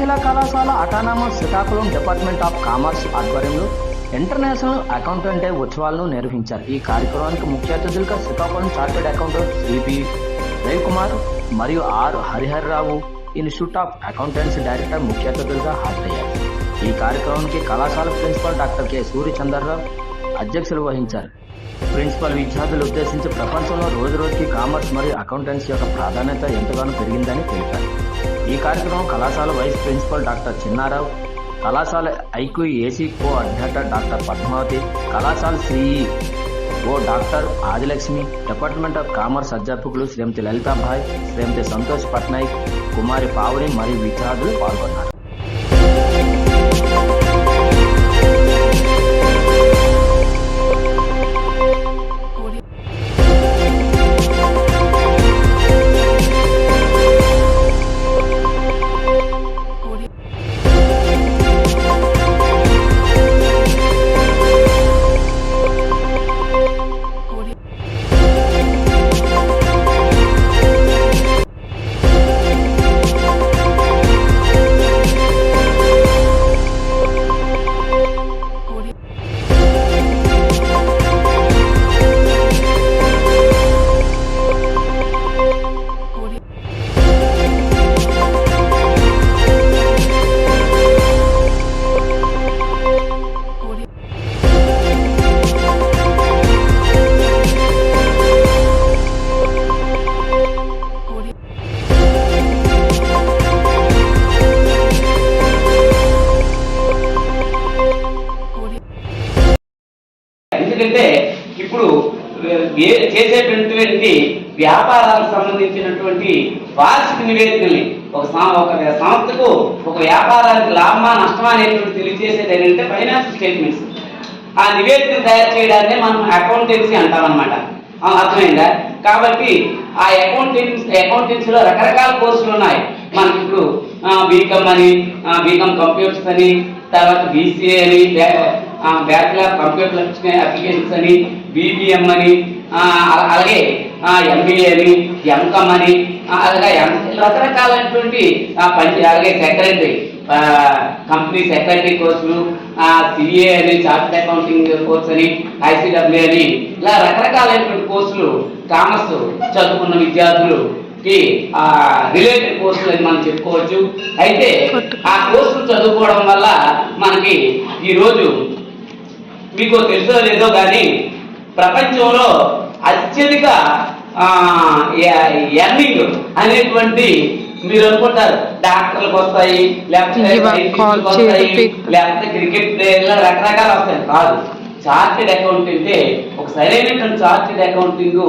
మహిళా కళాశాల autonomous Srikakulam department of commerce ఆధ్వర్యంలో ఇంటర్నేషనల్ అకౌంటెంట్ డే ఉత్సవాలను నిర్వహించారు. ఈ కార్యక్రమానికి ముఖ్య అతిథులుగా శ్రీకాకుళం చార్టెడ్ అకౌంటెంట్ శ్రీపి రవికుమార్ మరియు R Hariharrao institute of accountants director ముఖ్య అతిథులుగా హాజరయ్యారు. ఈ కార్యక్రమానికి కళాశాల ప్రిన్సిపల్ డాక్టర్ కె సూర్యచంద్రరావు అధ్యక్షులు వహించారు. ప్రిన్సిపల్ విద్యార్థులు ఉద్దేశించి ప్రపంచంలో రోజు రోజుకి కామర్స్ మరియు అకౌంటెన్సీ యొక్క ప్రాధాన్యత ఎంతగానో పెరిగిందని తెలిపారు. ఈ కార్యక్రమం కళాశాల వైస్ ప్రిన్సిపల్ డాక్టర్ చిన్నారావు కళాశాల ఐక్యూ ఏసీ కో అధ్యక్ష డాక్టర్ పద్మావతి కళాశాల Shri E O doctor Adilakshmi department of commerce అధ్యాపకులు శ్రీమతి లలితాభాయ్ శ్రీమతి సంతోష్ పట్నాయక్ కుమారి పావుని మరియు విద్యార్థులు పాల్గొన్నారు. ఏ- చేసేటటువంటి వ్యాపారాలకు సంబంధించినటువంటి వార్షిక నివేదికల్ని ఒక సం- ఒక సంస్థకు ఒక వ్యాపారానికి లాభమా నష్టమా అనేటువంటి తెలియజేసేది ఏంటంటే ఫైనాన్స్ స్టేట్మెంట్స్. ఆ నివేదిక తయారు చేయడాన్ని మనం అకౌంటెన్సీ అంటామన్నమాట. అర్థమైందా? కాబట్టి ఆ అకౌంటెన్సీ అకౌంటెన్సీలో రకరకాల కోర్సులు ఉన్నాయి. మనకి ఇప్పుడు బీకామ్ అని బీకామ్ కంప్యూటర్స్ అని తర్వాత బీసీఏ అని బ్యాచులర్ కంప్యూటర్ అప్లికేషన్స్ అని బీబీఎం అని అలాగే ఎంబీఏ అని ఎంకామ్ అని అలాగే ఎం- రకరకాలైనటువంటి పని అలాగే సెక్రటరీ కంపెనీ సెక్రటరీ కోర్సులు సిఏ అని చార్టెడ్ అకౌంటింగ్ కోర్స్ అని ఐసీడబ్ల్యూ అని ఇలా రకరకాలైనటువంటి కోర్సులు కామర్స్ చదువుకున్న విద్యార్థులుకి ఆ రిలేటెడ్ కోర్సులు అని మనం చెప్పుకోవచ్చు. అయితే ఆ కోర్సులు చదువుకోవడం వల్ల మనకి ఈరోజు మీకు తెలుసో లేదో కానీ ప్రపంచంలో అత్యధిక ఎర్నింగ్ అనేటువంటి మీరు అనుకుంటారు. డాక్టర్లకు వస్తాయి లేకపోతే. లేకపోతే క్రికెట్ ప్లేయర్లు రకరకాలు వస్తాయి. కాదు చార్టెడ్ అకౌంటెంటే ఒక సరైనటువంటి chartered accounting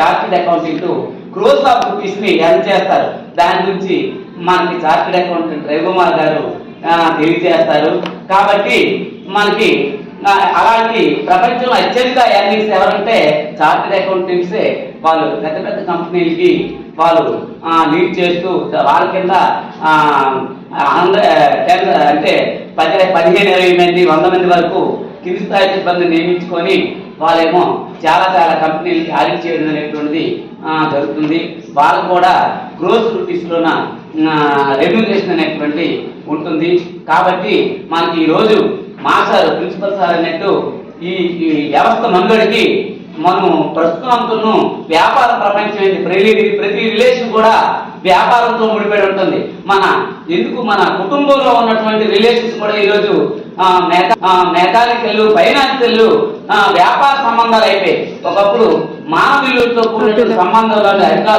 chartered accountant crores of రూపీస్ని earn చేస్తారు. దాని గురించి మనకి చార్టెడ్ అకౌంటెంట్ రవికుమార్ గారు తెలియజేస్తారు. కాబట్టి మనకి అలాంటి ప్రపంచంలో అత్యధిక ఎర్నింగ్స్ ఎవరంటే చార్టెడ్ అకౌంటెంట్సే వాళ్ళు పెద్ద పెద్ద కంపెనీలకి వాళ్ళు లీడ్ చేస్తూ వాళ్ళ కింద అంటే పది పదిహేను ఇరవై మంది వంద మంది వరకు కింది స్థాయి సిబ్బంది నియమించుకొని వాళ్ళేమో చాలా చాలా కంపెనీలకి ఆడిట్ చేయడం అనేటువంటిది జరుగుతుంది. వాళ్ళు కూడా గ్రోత్ రూపీస్లోన రెమ్యూనరేషన్ అనేటువంటి ఉంటుంది. కాబట్టి మనకి ఈరోజు మా సార్ ప్రిన్సిపల్ సార్ అన్నట్టు ఈ ఈ వ్యవస్థ మనుగడికి మనం ప్రస్తుతం అనుకున్న వ్యాపార ప్రపంచం ఏంటి? ప్రతి ప్రతి రిలేషన్ కూడా వ్యాపారంతో ముడిపడి ఉంటుంది. మన ఎందుకు మన కుటుంబంలో ఉన్నటువంటి రిలేషన్స్ కూడా ఈరోజు మెకానికల్ ఫైనాన్షియల్ వ్యాపార సంబంధాలు అయిపోయి ఒకప్పుడు మానవ కూడిన సంబంధాలు అధికారులు